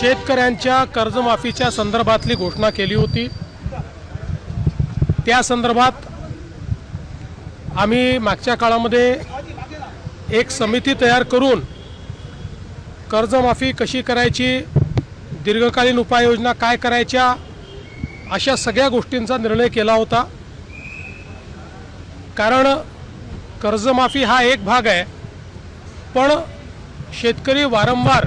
शेतकऱ्यांच्या कर्जमाफीच्या संदर्भातली घोषणा केली होती. त्या संदर्भात आम्ही मागच्या काळामध्ये एक समिती तयार करून कर्जमाफी कशी करायची दीर्घकालीन उपाययोजना काय करायच्या अशा सगळ्या गोष्टींचा निर्णय केला होता. कारण कर्जमाफी हा एक भाग आहे पण शेतकरी वारंवार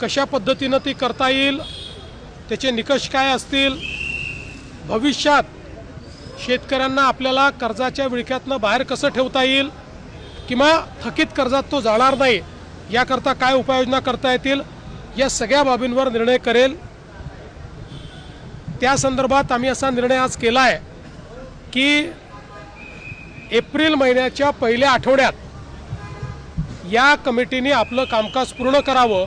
कशा पद्धतीनं ती करता येईल त्याचे निकष काय असतील भविष्यात शेतकऱ्यांना आपल्याला कर्जाच्या विळख्यातनं बाहेर कसं ठेवता येईल किंवा थकीत कर्जात तो जाणार नाही याकरता काय उपाययोजना करता येतील या सगळ्या बाबींवर निर्णय करेल. त्या संदर्भात आम्ही असा निर्णय आज केला आहे की एप्रिल महिन्याच्या पहिल्या आठवड्यात या कमिटीने आपलं कामकाज पूर्ण करावं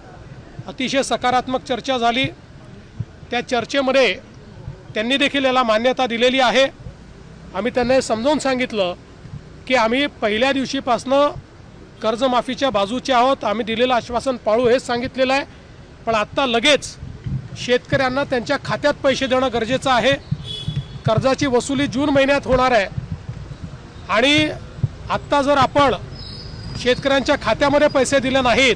अतिशय सकारात्मक चर्चा झाली. त्या चर्चेमध्ये त्यांनी देखील याला मान्यता दिलेली आहे. आम्ही त्यांना समजावून सांगितलं की आम्ही पहिल्या दिवशीपासनं कर्जमाफीच्या बाजूचे आहोत. आम्ही दिलेलं आश्वासन पाळू हेच सांगितलेलं आहे. पण आत्ता लगेच शेतकऱ्यांना त्यांच्या खात्यात पैसे देणं गरजेचं आहे. कर्जाची वसुली जून महिन्यात होणार आहे. आणि आत्ता जर आपण शेतकऱ्यांच्या खात्यामध्ये पैसे दिले नाहीत